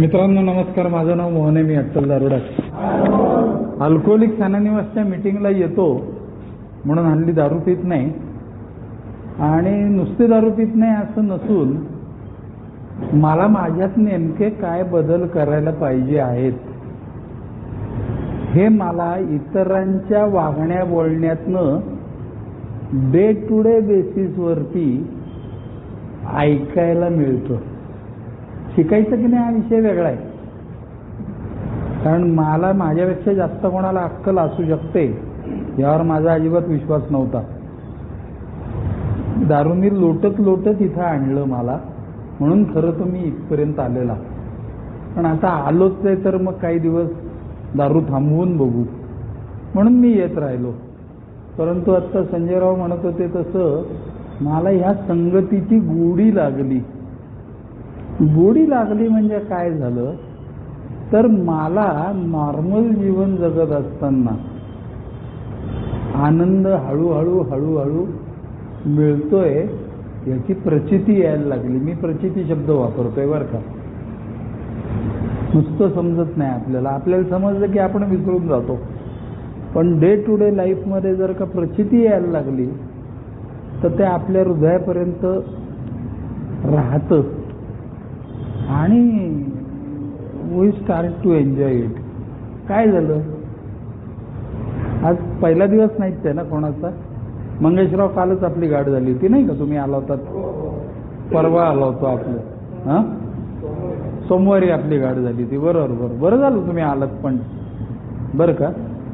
मित्रांनो नमस्कार. माझं नाव मोहन आहे. मी अट्टल दारोडा. अल्कोहोलिक सेनानिवासच्या मिटिंगला येतो म्हणून हल्ली दारू पित नाही. आणि नुसते दारू पित नाही असं नसून मला माझ्यात नेमके काय बदल करायला पाहिजे आहेत हे मला इतरांच्या वागण्या बोलण्यातनं डे टू डे बेसिसवरती ऐकायला मिळतं. शिकायचं की नाही हा विषय वेगळा आहे. कारण मला माझ्यापेक्षा जास्त कोणाला अक्कल असू शकते यावर माझा अजिबात विश्वास नव्हता. दारूनी लोटत लोटत इथं आणलं मला म्हणून खरं तर मी इथपर्यंत आलेला. पण आता आलोच आहे तर मग काही दिवस दारू थांबवून बघू. म्हणून मी येत राहिलो. परंतु आत्ता संजयराव म्हणत होते तसं मला ह्या संगतीची गोडी लागली. गोडी लागली म्हणजे काय झालं? तर मला नॉर्मल जीवन जगत असताना आनंद हळूहळू हळूहळू मिळतोय याची प्रचिती यायला लागली. मी प्रचिती शब्द वापरतोय बरं का. नुसतं समजत नाही आपल्याला. आपल्याला समजलं की आपण विसरून जातो. पण डे टू डे लाईफमध्ये जर का प्रचिती यायला लागली तर ते आपल्या हृदयापर्यंत राहतं. आणि we start to enjoy it काय झालं? आज पहिला दिवस नाहीच आहे ना कोणाचा? मंगेशराव कालच आपली गाठ झाली होती नाही का? तुम्ही आला होतात परवा आला होतो आपलं. हां? सोमवारी आपली गाठ झाली होती. बरोबर बरं बरं झालं तुम्ही आलात पण. बरं का?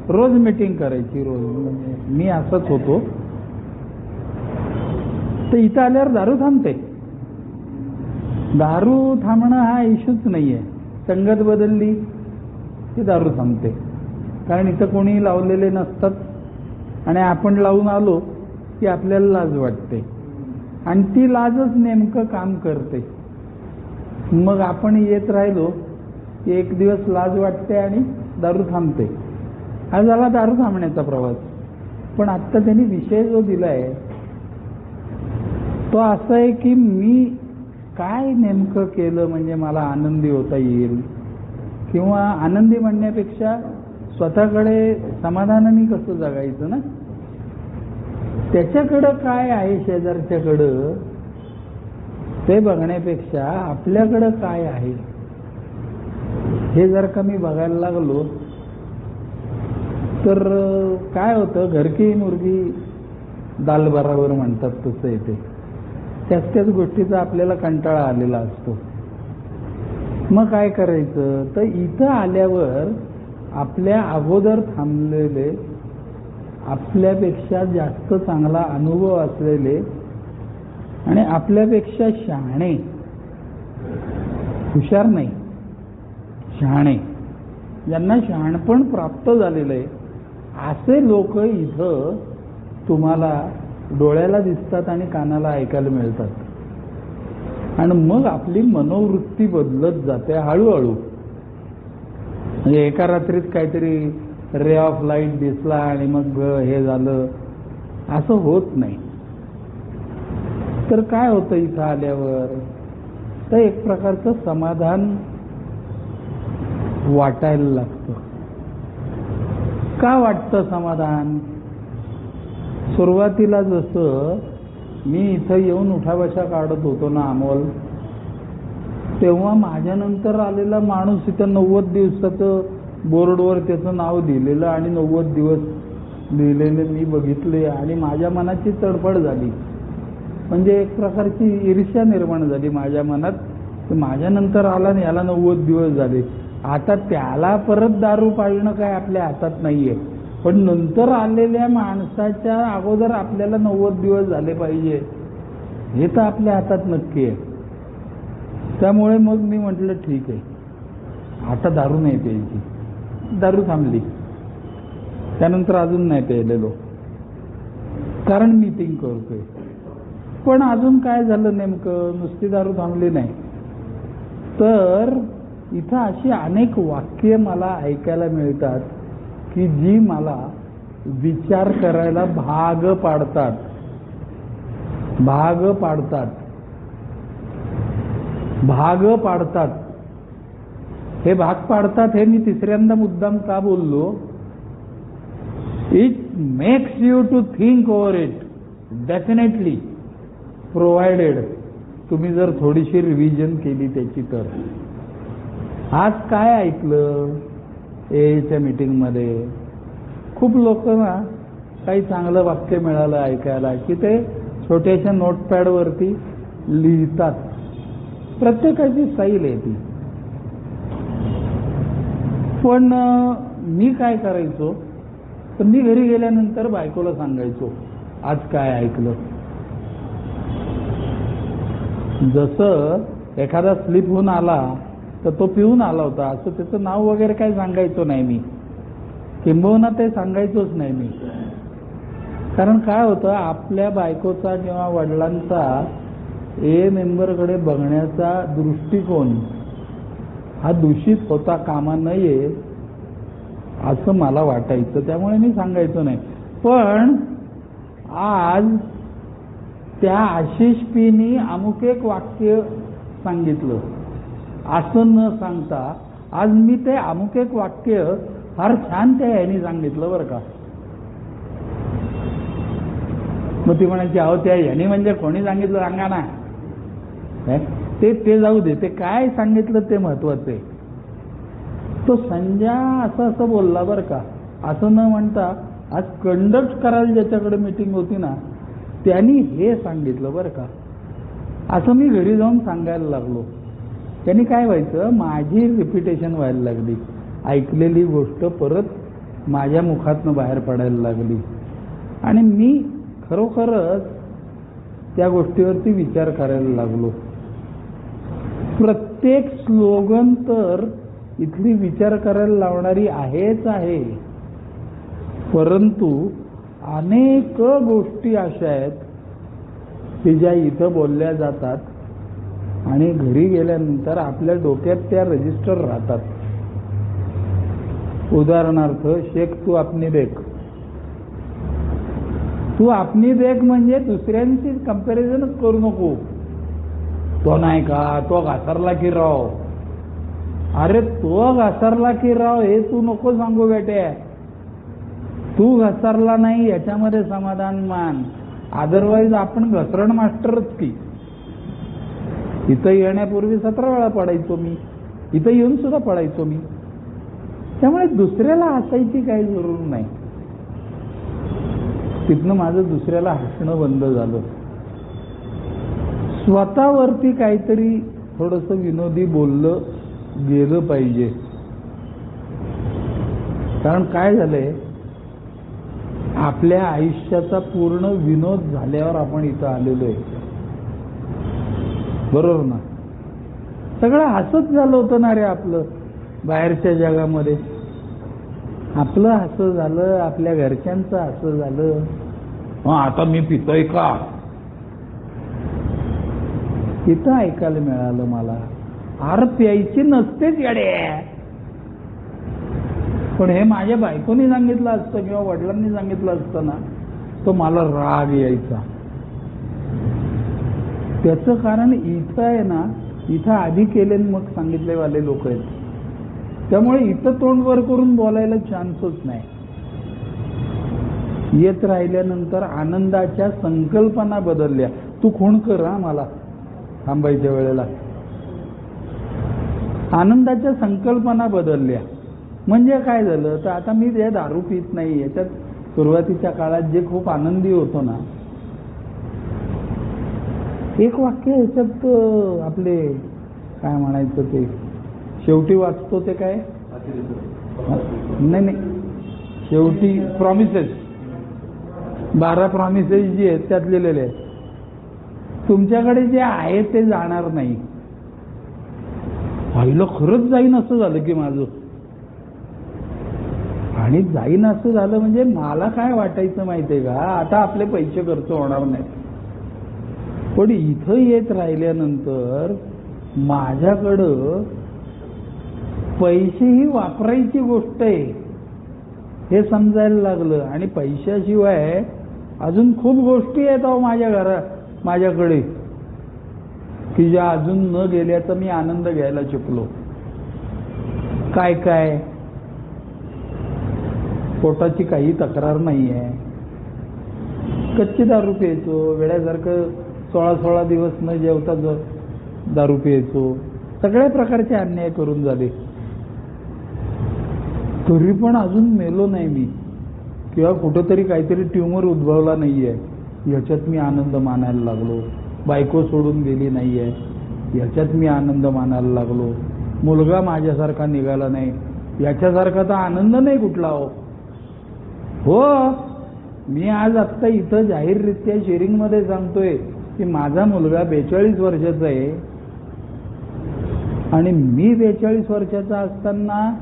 रोज मिटिंग करायची रोज. म्हणजे मी असंच होतो. तर इथं आल्यावर दारू थांबते. दारू थांबणं हा इश्यूच नाही आहे संगत बदलली की दारू थांबते. कारण इथं कोणी लावलेले नसतात. आणि आपण लावून आलो की आपल्याला लाज वाटते. आणि ती लाजच नेमकं काम करते. मग आपण येत राहिलो की एक दिवस लाज वाटते आणि दारू थांबते. हा झाला दारू थांबण्याचा प्रवास. पण आत्ता त्यांनी विषय जो दिलाय तो असा आहे की मी काय नेमकं केलं म्हणजे मला आनंदी होता येईल? किंवा आनंदी म्हणण्यापेक्षा स्वतःकडे समाधानाने कसं जगायचं ना? त्याच्याकडं काय आहे शेजारच्याकडं? ते बघण्यापेक्षा आपल्याकडं काय आहे? हे जर का मी बघायला लागलो तर काय होतं? घरकी मुर्गी दाल बराबर म्हणतात तसं येते. त्याच त्याच गोष्टीचा आपल्याला कंटाळा आलेला असतो. मग काय करायचं? तर इथं आल्यावर आपल्या अगोदर थांबलेले आपल्यापेक्षा जास्त चांगला अनुभव असलेले आणि आपल्यापेक्षा शहाणे हुशार नाही शहाणे ज्यांना शहाणपण प्राप्त झालेलं आहे. असे लोक इथं तुम्हाला डोळ्याला दिसतात आणि कानाला ऐकायला मिळतात. आणि मग आपली मनोवृत्ती बदलत जाते हळूहळू. म्हणजे एका रात्रीत काहीतरी रे ऑफ लाइट दिसला आणि मग हे झालं. असं होत नाही. तर काय होतं इथं आल्यावर? तर एक प्रकारचं समाधान वाटायला लागतं. का वाटतं समाधान? सुरुवातीला जसं मी इथं येऊन उठाबशा काढत होतो ना अमोल तेव्हा माझ्यानंतर आलेला माणूस इथं नव्वद दिवसाचं बोर्डवर त्याचं नाव दिलेलं आणि नव्वद दिवस लिहिलेले मी बघितले आणि माझ्या मनाची तडफड झाली. म्हणजे एक प्रकारची ईर्ष्या निर्माण झाली माझ्या मनात. की माझ्यानंतर आला आणि याला नव्वद दिवस झाले. आता त्याला परत दारू पाळणं काय आपल्या हातात नाहीये. पण नंतर आलेल्या माणसाच्या अगोदर आपल्याला नव्वद दिवस झाले पाहिजे. हे तर आपल्या हातात नक्की आहे. त्यामुळे मग मी म्हटलं ठीक आहे. आता दारू नाही प्यायची. दारू थांबली. त्यानंतर अजून नाही प्यायलेलो. कारण मीटिंग करतोय. पण अजून काय झालं नेमकं? नुसती दारू थांबली नाही. तर इथं अशी अनेक वाक्य मला ऐकायला मिळतात. की जी मला विचार करायला भाग पाडतात. भाग पाडतात. भाग पाडतात. हे भाग पाडतात हे मी तिसऱ्यांदा मुद्दाम का बोललो? It makes you to think over it definitely provided तुम्ही जर थोडीशी रिव्हिजन केली त्याची तर. आज काय ऐकलं? एच्या मीटिंगमध्ये. खूप लोक ना काही चांगलं वाक्य मिळालं ऐकायला की ते छोट्याशा नोटपॅडवरती लिहितात. प्रत्येकाची स्टाईल आहे ती. पण मी काय करायचो? तर मी घरी गेल्यानंतर बायकोला सांगायचो आज काय ऐकलं? जसं एखादा स्लिप होऊन आला तर तो पिऊन आला होता. असं त्याचं नाव वगैरे काय सांगायचो नाही मी. किंबहुना ते सांगायचोच नाही मी. कारण काय होतं आपल्या बायकोचा किंवा वडिलांचा ए मेंबरकडे बघण्याचा दृष्टिकोन हा दूषित होता कामा नये असं मला वाटायचं. त्यामुळे मी सांगायचो नाही. पण आज त्या आशिष पीनी अमुक एक वाक्य सांगितलं. असं न सांगता आज मी ते अमुक एक वाक्य फार छान त्या ह्यानी सांगितलं बरं का. मग ती म्हणायची अहो त्या याने म्हणजे कोणी सांगितलं सांगा ना. ते ते जाऊ दे ते काय सांगितलं ते महत्वाचं आहे. तो संजय असं असं बोलला बरं का. असं न म्हणता आज कंडक्ट करायला ज्याच्याकडे मीटिंग होती ना त्यांनी हे सांगितलं बरं का. असं मी घरी जाऊन सांगायला लागलो. त्यांनी काय व्हायचं? माझी रिपिटेशन व्हायला लागली. ऐकलेली गोष्ट परत माझ्या मुखातनं बाहेर पडायला लागली. आणि मी खरोखरच त्या गोष्टीवरती विचार करायला लागलो. प्रत्येक स्लोगन तर इथली विचार करायला लावणारी आहेच आहे. परंतु अनेक गोष्टी अशा आहेत की ज्या इथं बोलल्या जातात. आणि घरी गेल्यानंतर आपल्या डोक्यात त्या रजिस्टर राहतात. उदाहरणार्थ शेख तू आपली देख. तू आपली देख म्हणजे दुसऱ्यांशी कंपॅरिझनच करू नको. तो नाही का? तो घासरला की राव. अरे तो घासरला की राव हे तू नको सांगू बेटे. तू घसरला नाही याच्यामध्ये समाधान मान. अदरवाईज आपण घसरण मास्टरच की. इथं येण्यापूर्वी सतरा वेळा पडायचो मी. इथं येऊन सुद्धा पडायचो मी. त्यामुळे दुसऱ्याला हसायची काही जरूर नाही. तिथनं माझं दुसऱ्याला हसणं बंद झालं. स्वतःवरती काहीतरी थोडस विनोदी बोललं गेलं पाहिजे. कारण काय झालंय? आपल्या आयुष्याचा पूर्ण विनोद झाल्यावर आपण इथं आलेलो आहे. बरोबर ना? सगळं हसत झालं होतं ना रे आपलं बाहेरच्या जगामध्ये. आपलं हसं झालं आपल्या घरच्यांचं हसं झालं. आता मी पितोय का इथं ऐकायला मिळालं मला. आर प्यायची नसतेच येडे पण हे माझ्या बायकोनी सांगितलं असतं किंवा वडिलांनी सांगितलं असतं ना तो मला राग यायचा. त्याचं कारण इथं आहे ना इथं आधी केले मग मग सांगितलेवाले लोक आहेत. त्यामुळे इथं तोंड वर करून बोलायला चान्सच नाही. येत राहिल्यानंतर आनंदाच्या संकल्पना बदलल्या. तू खूण कर हा मला थांबायच्या वेळेला. आनंदाच्या संकल्पना बदलल्या. म्हणजे काय झालं? तर आता मी ते दारू पित नाही याच्यात सुरुवातीच्या काळात जे खूप आनंदी होतो ना एक वाक्य ह्याच्यात आपले काय म्हणायचं ते? शेवटी वाचतो ते काय? नाही नाही. शेवटी प्रॉमिसेस बारा प्रॉमिसेस जी आहेत त्यात लिहिलेले आहेत. तुमच्याकडे जे आहे ते जाणार नाही. पाहिलं खरंच जाईन असं झालं की माझं. आणि जाईन असं झालं म्हणजे मला काय वाटायचं माहितीये का? आता आपले पैसे खर्च होणार नाहीत. पण इथं येत राहिल्यानंतर माझ्याकडं पैसे ही वापरायची गोष्ट आहे. हे समजायला लागलं. आणि पैशाशिवाय अजून खूप गोष्टी आहेत अहो माझ्या घरा माझ्याकडे. की ज्या अजून न गेल्याचा मी आनंद घ्यायला शिकलो काय काय? पोटाची काही तक्रार नाही आहे कच्ची दारू प्यायचो वेळ्यासारखं सोळा सोळा दिवस न जेवता दारू प्यायचो. सगळ्या प्रकारचे अन्याय करून झाले. तरी पण अजून मेलो नाही मी. किंवा कुठंतरी काहीतरी ट्युमर उद्भवला नाहीये. ह्याच्यात मी आनंद मानायला लागलो. बायको सोडून गेली नाहीये. ह्याच्यात मी आनंद मानायला लागलो. मुलगा माझ्यासारखा निघाला नाही. याच्यासारखा तर आनंद नाही कुठला हो. हो मी आज आत्ता इथं जाहीररित्या शेअरिंगमध्ये सांगतोय. की माझा मुलगा बेचाळीस वर्षाचा आहे आणि मी बेचाळीस वर्षाचा असताना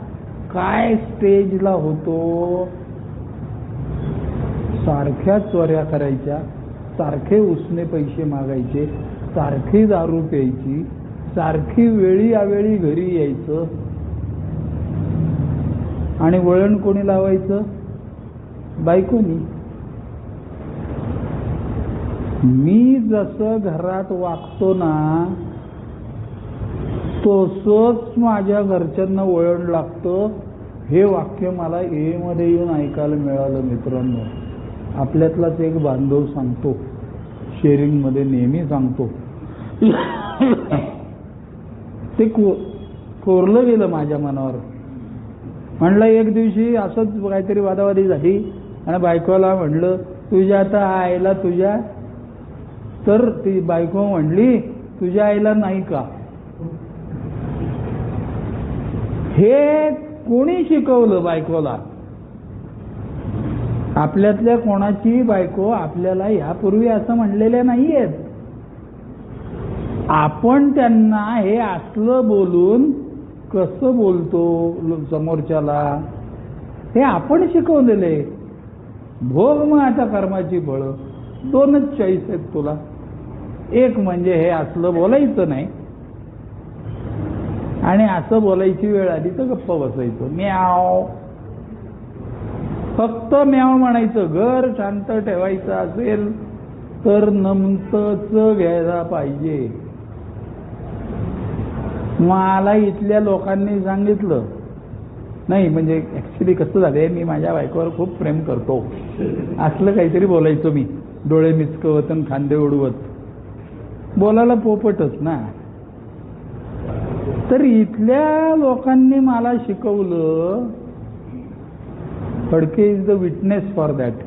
काय स्टेजला होतो? सारख्या चोऱ्या करायच्या सारखे उसने पैसे मागायचे सारखी दारू प्यायची सारखी वेळी आवेळी घरी यायचं. आणि वळण कोणी लावायचं? बायकोनी. मी जसं घरात वागतो ना तसंच माझ्या घरच्यांना वळण लागतं. हे वाक्य मला ए मध्ये येऊन ऐकायला मिळालं मित्रांनो. आपल्यातलाच एक बांधव सांगतो. शेअरिंगमध्ये नेहमी सांगतो. ते को कोरलं गेलं माझ्या मनावर. म्हणलं एक दिवशी असंच काहीतरी वादावादी झाली. आणि बायकोला म्हणलं तुझ्या आता आईला तुझ्या तर ती बायको म्हणली तुझ्या आईला नाही का? हे कोणी शिकवलं बायकोला? आपल्यातल्या कोणाची बायको आपल्याला यापूर्वी असं म्हणलेल्या नाहीयेत. आपण त्यांना हे असलं बोलून कसं बोलतो समोरच्याला? हे आपण शिकवलेले. भोग मग आता कर्माची फळं. दोनच चॉईस आहेत तुला. एक म्हणजे हे असलं बोलायचं नाही. आणि असं बोलायची वेळ आली तर गप्प बसायचं. म्याव. फक्त म्याव म्हणायचं घर शांत ठेवायचं असेल तर नमतच घ्यायला पाहिजे. मला इथल्या लोकांनी सांगितलं. नाही म्हणजे ऍक्च्युली कसं झालंय मी माझ्या बायकोवर खूप प्रेम करतो. असलं काहीतरी बोलायचो मी. डोळे मिचकवत आणि खांदे उडवत. बोलायला पोपटच ना. तर इथल्या लोकांनी मला शिकवलं Phadke is the witness for that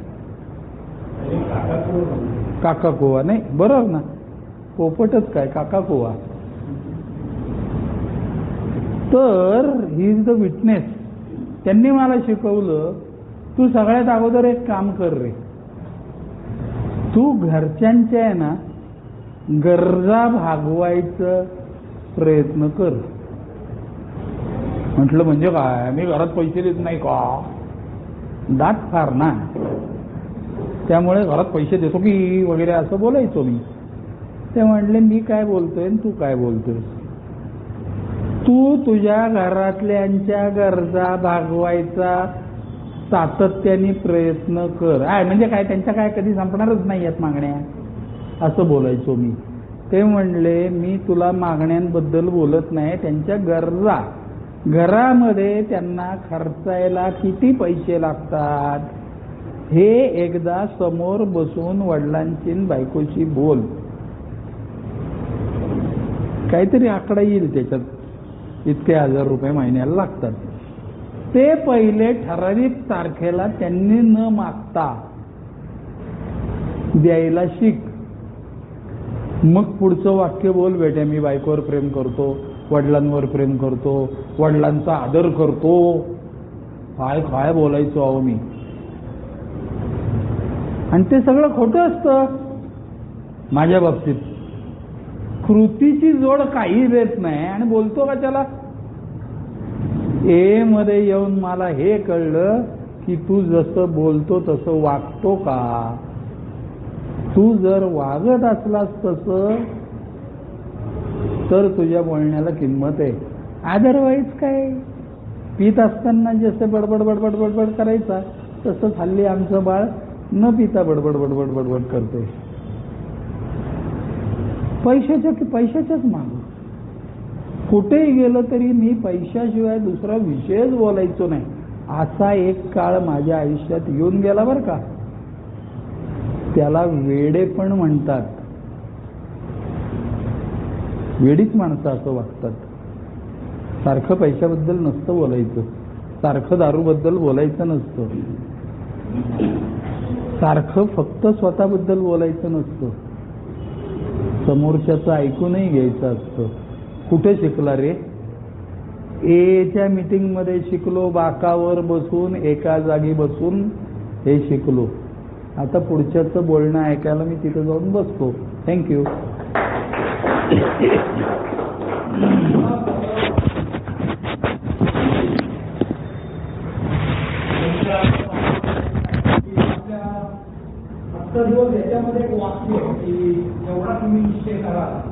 काका कोवा नाही बरोबर ना. पोपटच काय काका कोवा तर ही इज द विटनेस त्यांनी मला शिकवलं तू सगळ्यात अगोदर एक काम कर रे. तू घरच्यांच्या आहे ना गरजा भागवायचं प्रयत्न कर. म्हटलं म्हणजे काय? मी घरात पैसे देत नाही का? दात फार ना. त्यामुळे घरात पैसे देतो की वगैरे असं बोलायचो मी. ते म्हणले मी काय बोलतोय आणि तू काय बोलतोय तू तुझ्या घरातल्यांच्या गरजा भागवायचा सातत्याने प्रयत्न कर. आहे म्हणजे काय? त्यांच्या काय कधी संपणारच नाही आहेत मागण्या? असं बोलायचो मी. ते म्हणले मी तुला मागण्यांबद्दल बोलत नाही त्यांच्या गरजा. घरामध्ये त्यांना खर्चायला किती पैसे लागतात? हे एकदा समोर बसून वडिलांची बायकोशी बोल. काहीतरी आकडा येईल त्याच्यात. इतके हजार रुपये महिन्याला लागतात. ते पहिले ठराविक तारखेला त्यांनी न मागता द्यायला शिक. मग पुढचं वाक्य बोल बेटे मी बायकोवर प्रेम करतो वडिलांवर प्रेम करतो वडिलांचा आदर करतो. काय काय बोलायचो अहो मी? आणि ते सगळं खोटं असतं. माझ्या बाबतीत. कृतीची जोड काही देत नाही. आणि बोलतो का त्याला? ए मध्ये येऊन मला हे कळलं की तू जसं बोलतो तसं वागतो का? तू जर वागत असलास तसं तर तुझ्या बोलण्याला किंमत आहे. अदरवाईज काय? पित असताना जसं बडबड बडबड बडबड करायचा तसंच हल्ली आमचं बाळ न पिता बडबड बडबड बडबड करते पैशाच्या की पैशाच्याच माग. कुठेही गेलं तरी मी पैशाशिवाय दुसरा विषयच बोलायचो नाही. असा एक काळ माझ्या आयुष्यात येऊन गेला बरं का. त्याला वेडे पण म्हणतात. वेडीच माणसं असं वागतात. सारखं पैशाबद्दल नसतं बोलायचं. सारखं दारूबद्दल बोलायचं नसतं. सारखं फक्त स्वतःबद्दल बोलायचं नसतं. समोरच्याचं ऐकूनही घ्यायचं असतं. कुठे शिकला रे? एच्या मिटिंगमध्ये शिकलो बाकावर बसून एका जागी बसून हे शिकलो. आता पुढच्याचं बोलणं ऐकायला मी तिथं जाऊन बसतो. थँक्यू दिवस याच्यामध्ये एक वाक्य की एवढा तुम्ही निश्चय करा